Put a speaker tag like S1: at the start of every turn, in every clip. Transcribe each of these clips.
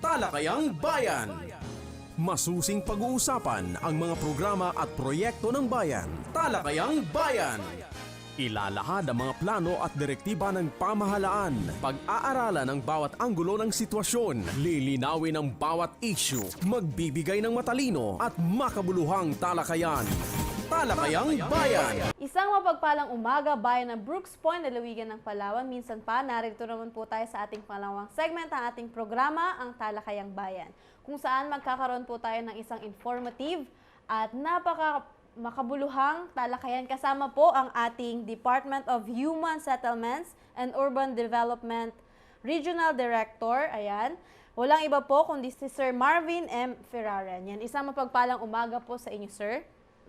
S1: Talakayang Bayan. Masusing pag-uusapan ang mga programa at proyekto ng bayan. Talakayang Bayan. Ilalahad ang mga plano at direktiba ng pamahalaan. Pag-aaralan ang bawat anggulo ng sitwasyon. Lilinawin ang bawat issue. Magbibigay ng matalino at makabuluhang talakayan. Talakayang Bayan.
S2: Isang mapagpalang umaga bayan ng Brooks Point, Lalawigan ng Palawan. Minsan pa, narito naman po tayo sa ating pangalawang segment ng ating programa, ang Talakayang Bayan. Kung saan magkakaroon po tayo ng isang informative at napaka makabuluhang talakayan. Kasama po ang ating Department of Human Settlements and Urban Development Regional Director. Ayan. Walang iba po kundi si Sir Marvin M. Ferraran. Yan, isang mapagpalang umaga po sa inyo, Sir.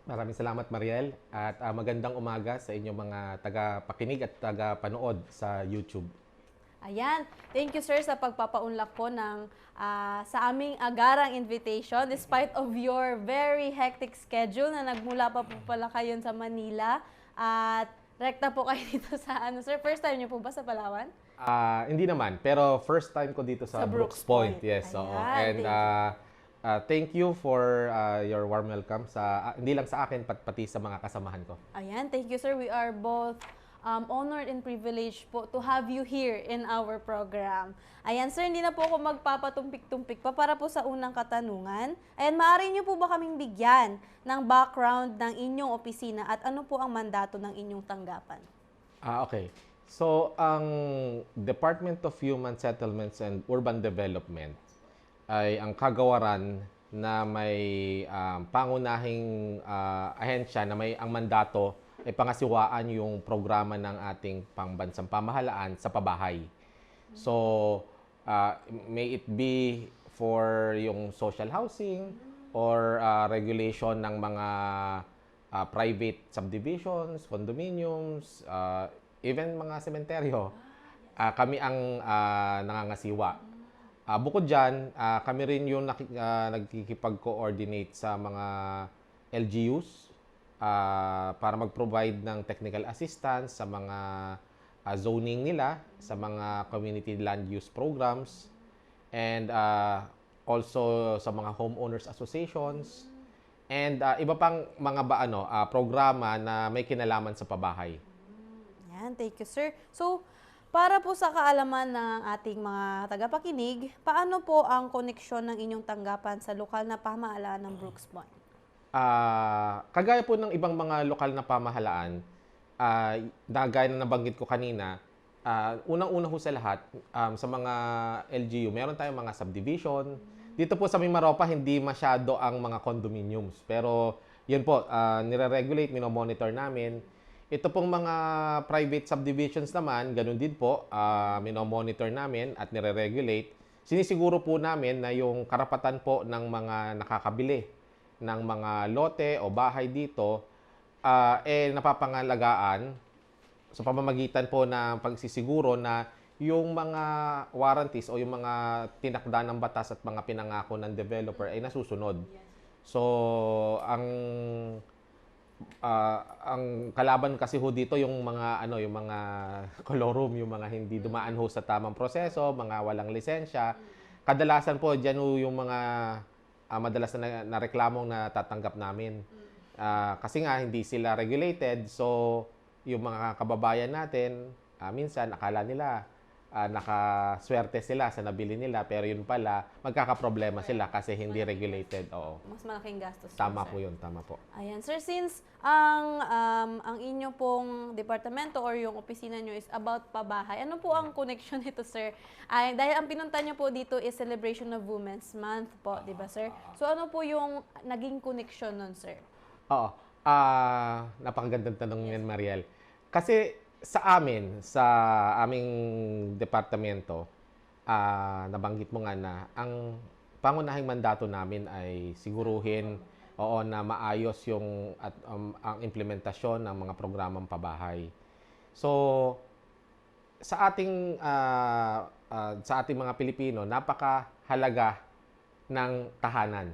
S3: Maraming salamat Mariel at ah, magandang umaga sa inyong mga taga-pakinig at taga-panood sa YouTube.
S2: Ayan. Thank you, sir, sa pagpapaunlak po ng, ah, sa aming agarang invitation despite of your very hectic schedule na nagmula pa po pala kayo sa Manila. At rekta po kayo dito sa ano, sir. First time niyo po ba sa Palawan?
S3: Ah, hindi naman, pero first time ko dito sa,
S2: Sa Brooks
S3: Brooks Point.
S2: Point.
S3: Yes, oo.
S2: Ayan,
S3: And
S2: thank
S3: ah, thank you for ah, your warm welcome sa ah, hindi lang sa akin pat pati sa mga kasamahan ko.
S2: Ayan. Thank you, sir. We are both um, honored and privileged po to have you here in our program. Ayan, sir, hindi na po ako magpapatumpik-tumpik pa para po sa unang katanungan. Ayan, maaari niyo po ba kaming bigyan ng background ng inyong opisina at ano po ang mandato ng inyong tanggapan?
S3: Ah, okay. So, ang Department of Human Settlements and Urban Development ay ang kagawaran na may um, pangunahing ah, ahensya na may ang mandato ay pangasiwaan yung programa ng ating pangbansang pamahalaan sa pabahay. So, ah, may it be for yung social housing or ah, regulation ng mga ah, private subdivisions, condominiums, ah, even mga sementeryo, ah, kami ang ah, nangangasiwa. Ah, bukod dyan, ah, kami rin yung naki- ah, nagkikipag-coordinate sa mga LGUs ah, para mag-provide ng technical assistance sa mga ah, zoning nila, sa mga community land use programs, and ah, also sa mga homeowners associations, and ah, iba pang mga ba, ano, ah, programa na may kinalaman sa pabahay.
S2: Ayan, thank you, sir. So, para po sa kaalaman ng ating mga tagapakinig, paano po ang koneksyon ng inyong tanggapan sa lokal na pamahalaan ng Brooks Point?
S3: Ah, kagaya po ng ibang mga lokal na pamahalaan, ah, na gaya na nabanggit ko kanina, ah, unang-una ho sa lahat, um, sa mga LGU, meron tayong mga subdivision. Dito po sa Mimaropa, hindi masyado ang mga condominiums. Pero yun po, ah, nire-regulate, minomonitor namin. Ito pong mga private subdivisions naman, ganun din po, ah, minomonitor namin at nire-regulate. Sinisiguro po namin na yung karapatan po ng mga nakakabili ng mga lote o bahay dito ah, eh napapangalagaan sa pamamagitan po ng pagsisiguro na yung mga warranties o yung mga tinakda ng batas at mga pinangako ng developer ay nasusunod. So, ang ah, ang kalaban kasi ho dito yung mga ano, yung mga colorum, yung mga hindi dumaan ho sa tamang proseso, mga walang lisensya. Kadalasan po diyan ho yung mga ah, madalas na, na reklamong na tatanggap namin. Ah, kasi nga hindi sila regulated, so yung mga kababayan natin, ah, minsan akala nila ah, nakaswerte sila sa nabili nila, pero yun pala, magkakaproblema sila kasi hindi regulated. Oo.
S2: Mas malaking gastos.
S3: Tama po yun, tama po.
S2: Ayan, sir, since ang um, ang inyo pong departamento or yung opisina nyo is about pabahay, ano po ang connection nito, sir? Ay, dahil ang pinunta nyo po dito is Celebration of Women's Month po, di ba, sir? So, ano po yung naging connection nun, sir?
S3: Oo. Ah, napakagandang tanong yan, Mariel. Kasi sa amin, sa aming departamento, ah, nabanggit mo nga na ang pangunahing mandato namin ay siguruhin oo na maayos yung at um, ang implementasyon ng mga programang pabahay. So sa ating ah, ah, sa ating mga Pilipino, napakahalaga ng tahanan.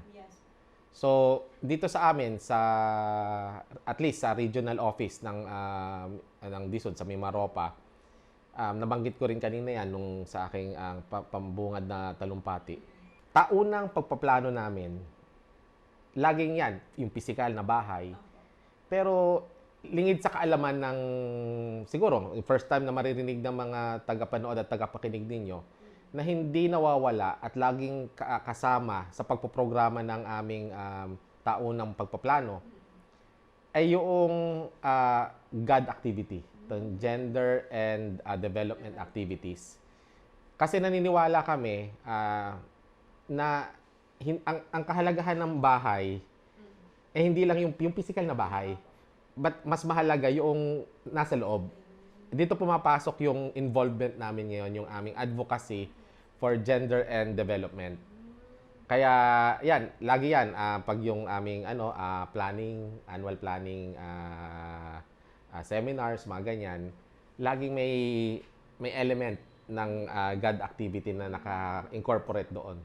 S3: So, dito sa amin sa at least sa regional office ng ah, ng DSUD sa Mimaropa, um, nabanggit ko rin kanina yan nung sa aking pa- pambungad na talumpati. taunang pagpaplano namin, laging yan, yung physical na bahay. Pero lingid sa kaalaman ng, siguro, first time na maririnig ng mga tagapanood at tagapakinig ninyo, na hindi nawawala at laging ka- kasama sa pagpoprograma ng aming um, taunang pagpaplano, ay yung ah, God activity, the gender and ah, development activities. Kasi naniniwala kami ah, na hin- ang, ang kahalagahan ng bahay eh hindi lang yung, yung physical na bahay, but mas mahalaga yung nasa loob. Dito pumapasok yung involvement namin ngayon, yung aming advocacy for gender and development. Kaya yan, lagi yan ah, pag yung aming ano ah, planning, annual planning ah, ah, seminars, mga ganyan, laging may may element ng ah, God activity na naka-incorporate doon.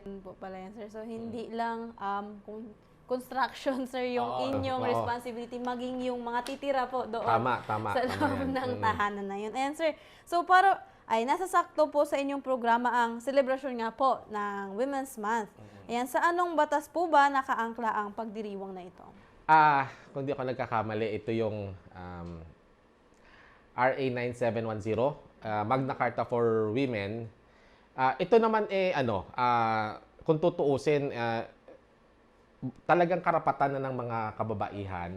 S2: Ganun po pala yan, sir. So, hindi lang um, kung construction, sir, yung
S3: Oo,
S2: inyong
S3: oo.
S2: responsibility, maging yung mga titira po doon
S3: Tama, tama.
S2: sa
S3: tama
S2: loob
S3: yan.
S2: ng tahanan na yun. And sir, so para, ay, nasa sakto po sa inyong programa ang selebrasyon nga po ng Women's Month.
S3: Mm-hmm.
S2: Ayan, sa anong batas po ba nakaangkla ang pagdiriwang na ito?
S3: Ah, kung di ako nagkakamali, ito yung um, RA 9710, ah, Magna Carta for Women. Ah, ito naman eh ano, ah, kung tutuusin, ah, talagang karapatan na ng mga kababaihan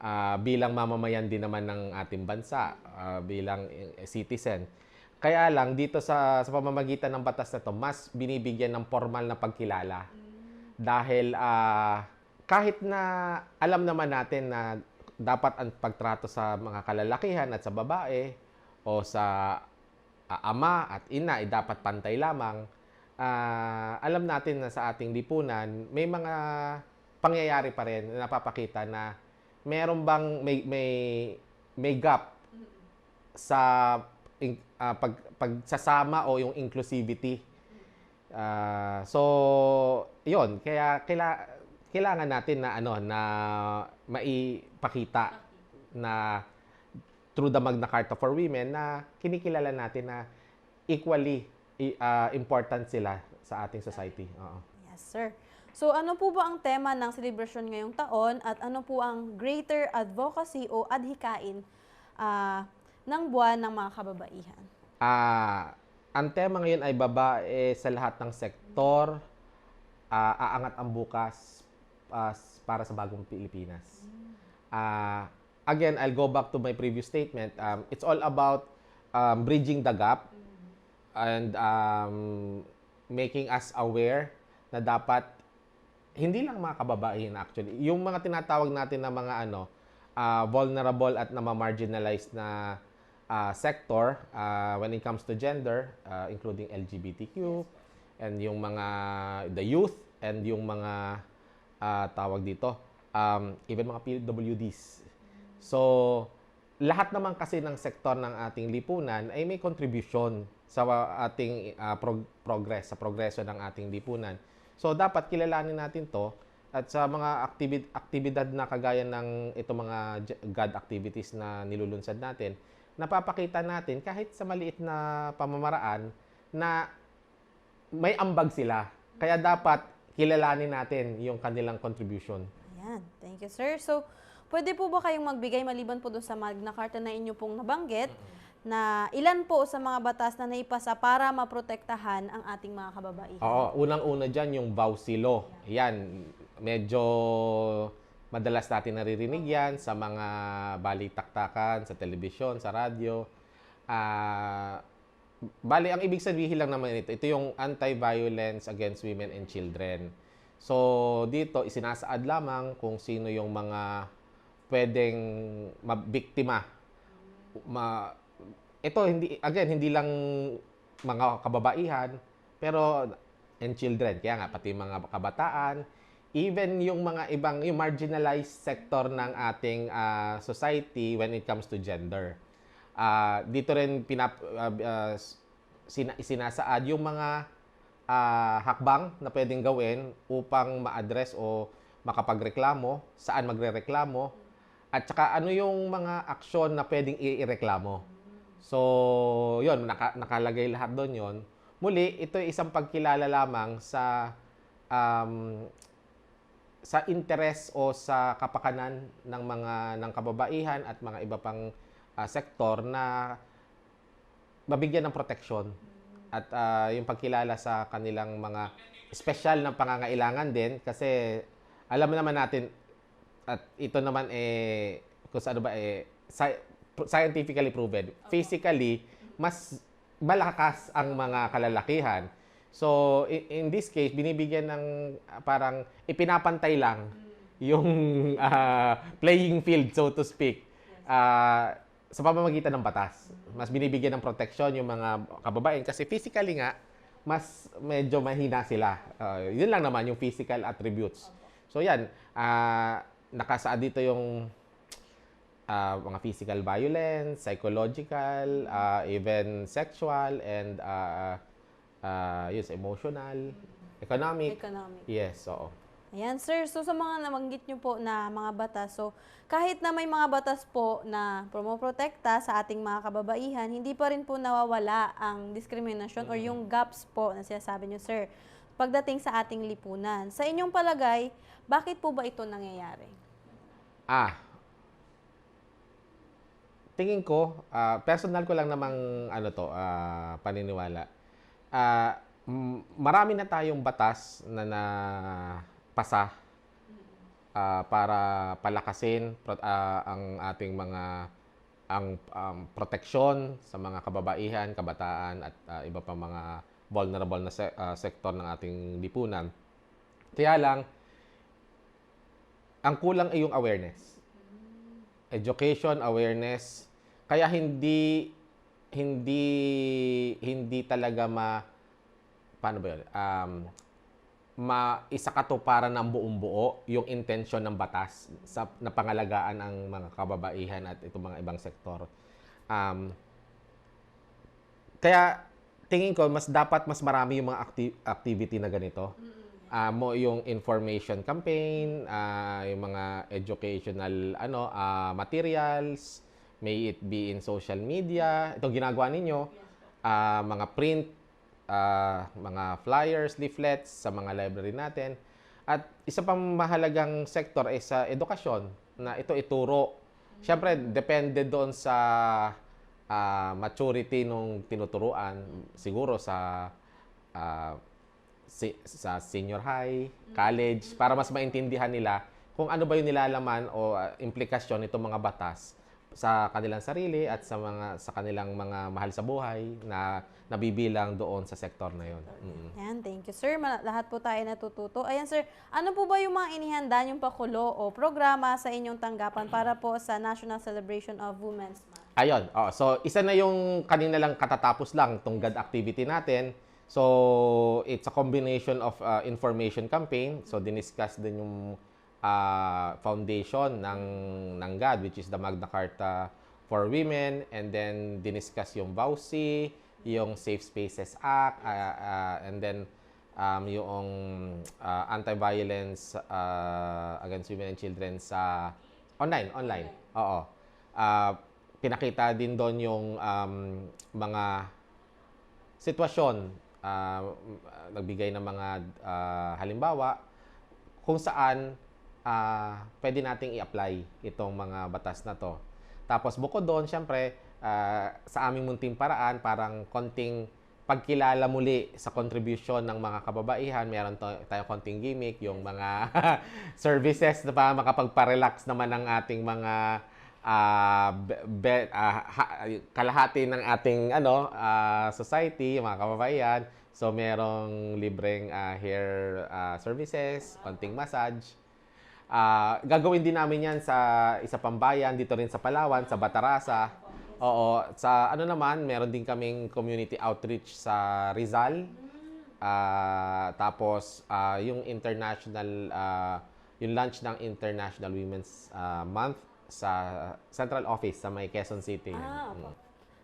S3: ah, bilang mamamayan din naman ng ating bansa, ah, bilang eh, citizen. Kaya lang dito sa sa pamamagitan ng batas na to, mas binibigyan ng formal na pagkilala. Dahil ah, kahit na alam naman natin na dapat ang pagtrato sa mga kalalakihan at sa babae o sa ah, ama at ina ay dapat pantay lamang. Ah, alam natin na sa ating lipunan may mga pangyayari pa rin na napapakita na meron bang may may may gap sa in- ah, pag pagsasama o yung inclusivity. Ah, so, 'yon, kaya kaila, kailangan natin na ano na maipakita na through the Magna Carta for Women na kinikilala natin na equally ah, important sila sa ating society. Oo.
S2: Yes, sir. So, ano po ba ang tema ng celebration ngayong taon at ano po ang greater advocacy o adhikain ah, ng buwan ng mga kababaihan?
S3: Ah, ang tema ngayon ay babae sa lahat ng sektor, ah, aangat ang bukas ah, para sa bagong Pilipinas. Ah, again, I'll go back to my previous statement. Um, it's all about um, bridging the gap and um, making us aware na dapat hindi lang mga kababaihan actually, yung mga tinatawag natin na mga ano, ah, vulnerable at na marginalized na ah, sector ah, when it comes to gender, ah, including LGBTQ and yung mga the youth and yung mga ah, tawag dito, um, even mga PWDs. So, lahat naman kasi ng sektor ng ating lipunan ay may contribution sa ating ah, prog- progress, sa progreso ng ating lipunan. So, dapat kilalanin natin to at sa mga activi- aktibidad na kagaya ng ito mga God activities na nilulunsad natin, napapakita natin kahit sa maliit na pamamaraan na may ambag sila. Kaya dapat kilalanin natin yung kanilang contribution.
S2: Ayan. Thank you, sir. So, pwede po ba kayong magbigay maliban po doon sa Magna Carta na inyo pong nabanggit na ilan po sa mga batas na naipasa para maprotektahan ang ating mga kababaihan?
S3: Oo, unang-una dyan yung Bausilo. Yan, medyo madalas natin naririnig yan sa mga balitaktakan, sa telebisyon, sa radyo. Ah, bali, ang ibig sabihin lang naman ito, ito yung anti-violence against women and children. So, dito, isinasaad lamang kung sino yung mga pwedeng mabiktima. Ma, ito, hindi, again, hindi lang mga kababaihan, pero and children. Kaya nga, pati mga kabataan, even yung mga ibang, yung marginalized sector ng ating ah, society when it comes to gender. Ah, dito rin pinap, ah, ah, sina, isinasaad yung mga ah, hakbang na pwedeng gawin upang ma-address o makapagreklamo, saan magrereklamo, at saka ano yung mga aksyon na pwedeng ireklamo. So, yon naka, nakalagay lahat doon yon muli, ito ay isang pagkilala lamang sa um, sa interes o sa kapakanan ng mga ng kababaihan at mga iba pang ah, sektor na mabigyan ng proteksyon. At ah, yung pagkilala sa kanilang mga special na pangangailangan din kasi alam naman natin at ito naman eh kung ano ba eh sci- scientifically proven. Physically mas malakas ang mga kalalakihan so in, in this case binibigyan ng ah, parang ipinapantay lang yung ah, playing field so to speak Ah, sa pamamagitan ng batas. Mas binibigyan ng proteksyon yung mga kababayan kasi physically nga, mas medyo mahina sila. Ah, yun lang naman yung physical attributes. So yan, ah, nakasaad dito yung ah, mga physical violence, psychological, ah, even sexual, and uh, yun, sa emotional, economic.
S2: Economic.
S3: Yes, oo.
S2: Ayan, sir. So, sa mga nabanggit nyo po na mga batas, so, kahit na may mga batas po na promoprotekta sa ating mga kababaihan, hindi pa rin po nawawala ang discrimination or yung gaps po na sinasabi nyo, sir, pagdating sa ating lipunan. Sa inyong palagay, bakit po ba ito nangyayari?
S3: Ah. Tingin ko, ah, personal ko lang namang ano to, ah, paniniwala. M- marami na tayong batas na napasa ah, para palakasin ah, ang ating mga ang um, proteksyon sa mga kababaihan, kabataan at ah, iba pa mga vulnerable na se- ah, sektor ng ating lipunan. Kaya lang ang kulang ay yung awareness. Education, awareness. Kaya hindi hindi hindi talaga ma paano ba yun? Um, maisakatuparan ng buong buo yung intensyon ng batas sa napangalagaan ang mga kababaihan at itong mga ibang sektor. Um, kaya tingin ko mas dapat mas marami yung mga acti- activity na ganito. Ah, mo yung information campaign, ah, yung mga educational ano ah, materials, may it be in social media. Itong ginagawa ninyo, ah, mga print, ah, mga flyers, leaflets sa mga library natin. At isa pang mahalagang sektor ay sa edukasyon na ito ituro. Siyempre, depende doon sa ah, maturity nung tinuturuan. Siguro sa ah, si- sa senior high, college, para mas maintindihan nila kung ano ba yung nilalaman o ah, implikasyon nitong mga batas sa kanilang sarili at sa mga sa kanilang mga mahal sa buhay na nabibilang doon sa sektor na yon. Mm.
S2: Ayan, thank you, sir. Lahat po tayo natututo. Ayan, sir, ano po ba yung mga inihanda yung pakulo o programa sa inyong tanggapan para po sa National Celebration of Women's Month?
S3: Ayun. Oh, so isa na yung kanina lang katatapos lang tong GAD activity natin. So it's a combination of uh, information campaign. So diniscuss din yung uh, foundation ng ng GAD which is the Magna Carta for Women and then diniscuss yung VAUSI, yung Safe Spaces Act uh, uh, and then um, yung uh, anti-violence uh, against women and children sa online, online. Oo. Ah, pinakita din doon yung um, mga sitwasyon, m- nagbigay ng mga ah, halimbawa kung saan ah, pwede nating i-apply itong mga batas na to. Tapos bukod doon, syempre, ah, sa aming munting paraan, parang konting pagkilala muli sa contribution ng mga kababaihan. Meron to, tayong konting gimmick, yung mga services na para makapagpa-relax naman ng ating mga ah, be- ah, ha- kalahati ng ating ano ah, society, mga kababayan. So merong libreng ah, hair ah, services, konting massage. Ah, gagawin din namin 'yan sa isa pang bayan dito rin sa Palawan, sa Batarasa. Oo, sa ano naman, meron din kaming community outreach sa Rizal. Ah, tapos ah, yung international ah, yung launch ng International Women's ah, Month sa central office sa may Quezon City.
S2: Ah,
S3: Mm.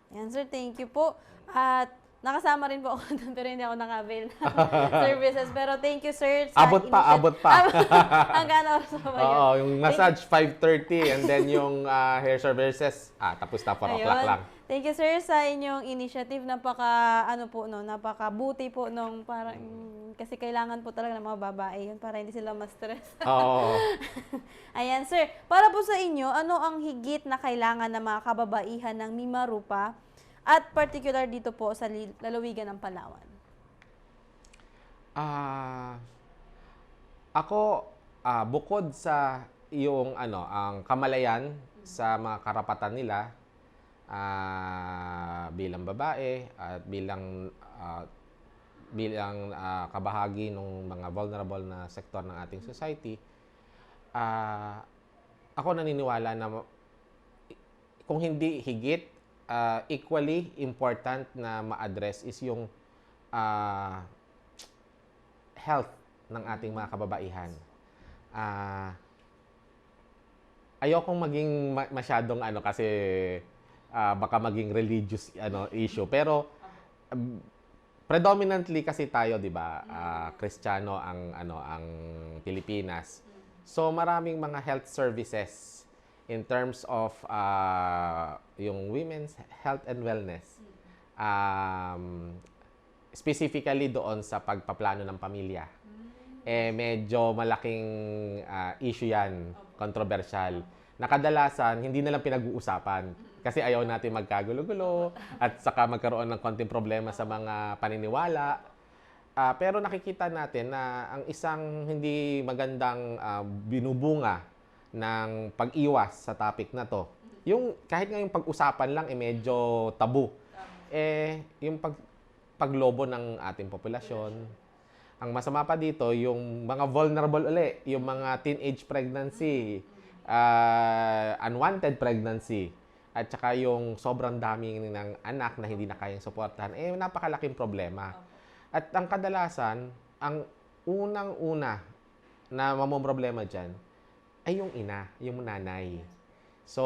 S2: Ayan, sir, thank you po. At nakasama rin po ako doon, pero hindi ako naka-avail ng services. Pero thank you, sir. sa
S3: Abot pa,
S2: initial-
S3: abot pa.
S2: Hanggang oras pa ba yun?
S3: Oo, yung massage 5:30 and then yung ah, hair services ah tapos na 4 o'clock lang.
S2: Thank you sir sa inyong initiative. Napaka ano po no, napakabuti po nung parang kasi kailangan po talaga ng mga babae yun para hindi sila ma-stress.
S3: Oo.
S2: Ayan sir, para po sa inyo, ano ang higit na kailangan ng mga kababaihan ng Mimarupa at particular dito po sa lalawigan ng Palawan?
S3: Ah, ako ah, bukod sa yung ano, ang kamalayan sa mga karapatan nila ah, bilang babae at bilang ah, bilang ah, kabahagi ng mga vulnerable na sektor ng ating society, ah, ako naniniwala na kung hindi higit, ah, equally important na ma-address is yung ah, health ng ating mga kababaihan. Ah, ayokong maging ma- masyadong ano kasi ah, baka maging religious ano issue pero um, predominantly kasi tayo 'di ba ah, Kristiyano ang ano ang Pilipinas. So maraming mga health services in terms of ah, yung women's health and wellness. Um, specifically doon sa pagpaplano ng pamilya. Eh medyo malaking ah, issue 'yan, controversial. Nakadalasan hindi na lang pinag-uusapan kasi ayaw natin magkagulo-gulo at saka magkaroon ng konting problema sa mga paniniwala. Ah, pero nakikita natin na ang isang hindi magandang ah, binubunga ng pag-iwas sa topic na to, yung kahit nga yung pag-usapan lang eh medyo tabu. Eh yung pag paglobo ng ating populasyon. Ang masama pa dito, yung mga vulnerable uli, yung mga teenage pregnancy, ah, unwanted pregnancy, at saka yung sobrang daming ng anak na hindi na kayang suportahan, eh napakalaking problema. At ang kadalasan, ang unang-una na mamomroblema dyan ay yung ina, yung nanay. So,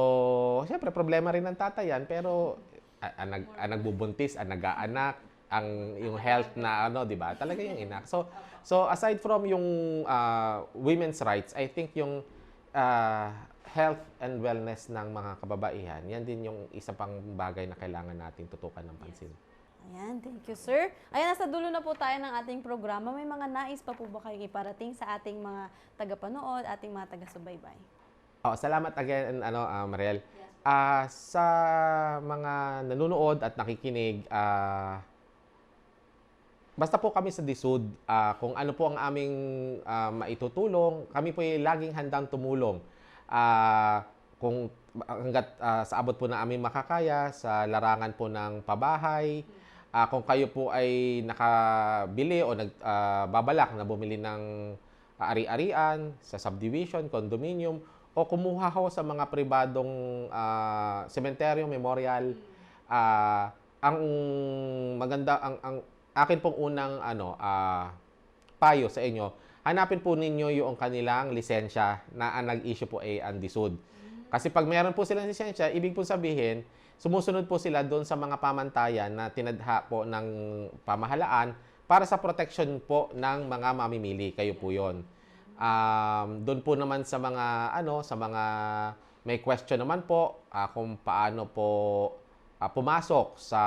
S3: siyempre, problema rin ng tatay yan, pero ang, nag, ang nagbubuntis, ang nag-aanak, ang yung health na ano, 'di ba? Talaga yung ina. So so aside from yung ah, women's rights, I think yung ah, health and wellness ng mga kababaihan, yan din yung isa pang bagay na kailangan natin tutukan ng pansin.
S2: Ayan, thank you sir. Ayan, nasa dulo na po tayo ng ating programa. May mga nais pa po ba kayong iparating sa ating mga tagapanood, ating mga taga-subaybay?
S3: Oh, salamat again ano ah, Mariel. Ah, sa mga nanonood at nakikinig, ah, basta po kami sa DISUD, ah, kung ano po ang aming ah, maitutulong, kami po ay laging handang tumulong. Ah, kung hanggat ah, sa abot po na aming makakaya, sa larangan po ng pabahay, ah, kung kayo po ay nakabili o nagbabalak na bumili ng ari-arian sa subdivision, condominium, o kumuha ho sa mga pribadong ah, sementeryo, memorial, ah, ang maganda ang ang akin pong unang ano ah, payo sa inyo, hanapin po ninyo yung kanilang lisensya na ang nag-issue po ay ang DSUD. Kasi pag meron po silang lisensya, ibig po sabihin, sumusunod po sila doon sa mga pamantayan na tinadha po ng pamahalaan para sa protection po ng mga mamimili. Kayo po yon. Um, doon po naman sa mga ano, sa mga may question naman po ah, kung paano po ah, pumasok sa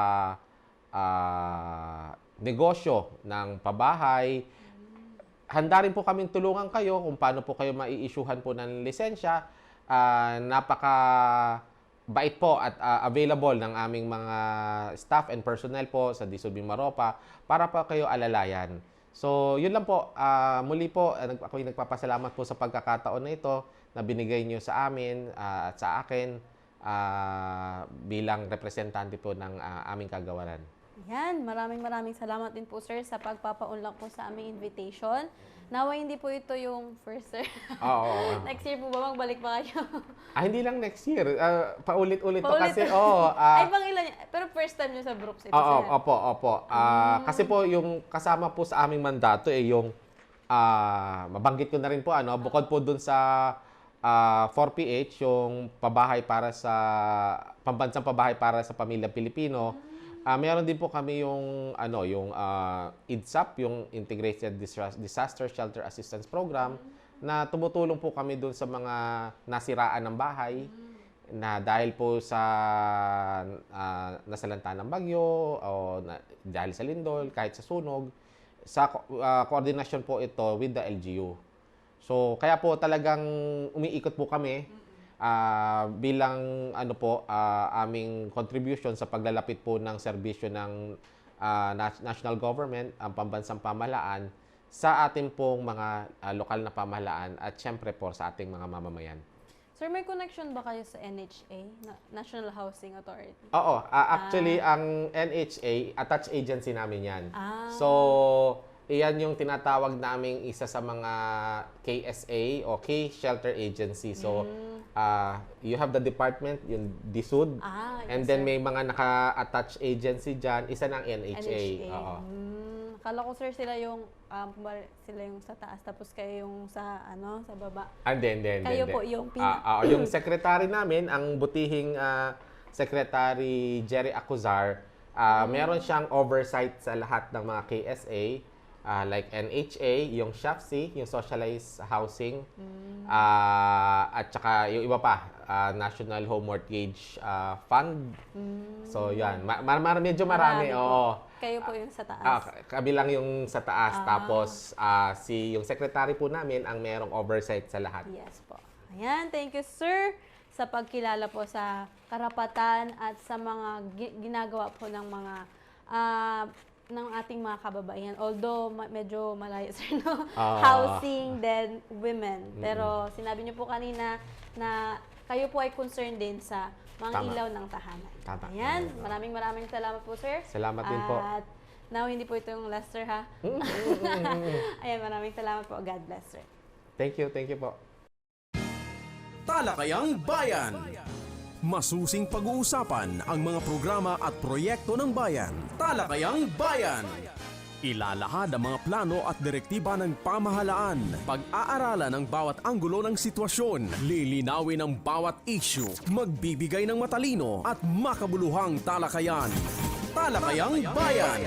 S3: ah, negosyo ng pabahay. Handa rin po kaming tulungan kayo kung paano po kayo mai-issuehan po ng lisensya. Ah, napaka bait po at ah, available ng aming mga staff and personnel po sa Disobi Maropa para po kayo alalayan. So, yun lang po. Ah, muli po, ah, nag- ako'y nagpapasalamat po sa pagkakataon na ito na binigay niyo sa amin ah, at sa akin ah, bilang representante po ng ah, aming kagawaran.
S2: Ayan, maraming maraming salamat din po sir sa pagpapaunlak po sa aming invitation. Nawa hindi po ito yung first sir.
S3: Oo. oo.
S2: Next year po ba magbalik pa kayo?
S3: Ah, hindi lang next year. Ah, paulit-ulit
S2: Paulit.
S3: kasi. Oo.
S2: Ay,
S3: ah,
S2: pang ilan yan? Pero first time nyo sa Brooks ito
S3: Oo,
S2: sir.
S3: opo, opo. Ah, Kasi po yung kasama po sa aming mandato eh yung ah, mabanggit ko na rin po ano, bukod po dun sa ah, 4PH yung pabahay para sa pambansang pabahay para sa pamilya Pilipino. Ah, meron din po kami yung ano, yung ah, IDSAP, yung Integrated Disas- Disaster Shelter Assistance Program na tumutulong po kami dun sa mga nasiraan ng bahay na dahil po sa ah, nasalanta ng bagyo o na, dahil sa lindol, kahit sa sunog, sa ah, koordinasyon po ito with the LGU. So, kaya po talagang umiikot po kami ah, bilang ano po ah, aming contribution sa paglalapit po ng serbisyo ng ah, nas- national government, ang pambansang pamahalaan sa ating pong mga ah, lokal na pamahalaan at syempre po sa ating mga mamamayan.
S2: Sir, may connection ba kayo sa NHA, Na- National Housing Authority?
S3: Oo, ah, actually ang NHA attached agency namin 'yan.
S2: Ah.
S3: So, iyan yung tinatawag naming isa sa mga KSA o K Shelter Agency. So, ah, you have the department, yung DSUD.
S2: Ah, yes,
S3: and then
S2: sir.
S3: may mga naka-attach agency dyan, isa ng NHA.
S2: NHA.
S3: Oo.
S2: Hmm, Kala ko sir sila yung um, sila yung sa taas tapos kayo yung sa ano sa baba.
S3: And then, then,
S2: Kayo
S3: then,
S2: po
S3: then.
S2: yung pina-
S3: Ah, ah, yung secretary namin, ang butihing ah, secretary Jerry Acuzar, ah, meron siyang oversight sa lahat ng mga KSA, ah, like NHA, yung SHAFC, yung Socialized Housing, ah, at saka yung iba pa, ah, National Home Mortgage ah, Fund. So, yan. Ma- ma- ma- medyo marami,
S2: Marami
S3: oo.
S2: Kayo po yung sa taas.
S3: Ah, kabilang yung sa taas. Tapos, ah, si yung secretary po namin ang merong oversight sa lahat.
S2: Yes po. Ayan, thank you sir sa pagkilala po sa karapatan at sa mga gi- ginagawa po ng mga ah, ng ating mga kababaihan. Although ma- medyo malayo sir no.
S3: Ah.
S2: Housing then women. Pero sinabi niyo po kanina na kayo po ay concerned din sa mga
S3: Tama.
S2: ilaw ng tahanan.
S3: Tama.
S2: Ayan, maraming maraming salamat po sir.
S3: Salamat din po.
S2: At now hindi po ito yung last sir ha. Ayan, maraming salamat po. God bless sir.
S3: Thank you, thank you po.
S1: Talakayang Bayan. Masusing pag-uusapan ang mga programa at proyekto ng bayan. Talakayang Bayan. Ilalahad ang mga plano at direktiba ng pamahalaan. Pag-aaralan ang bawat anggulo ng sitwasyon. Lilinawin ang bawat issue. Magbibigay ng matalino at makabuluhang talakayan. Talakayang Bayan.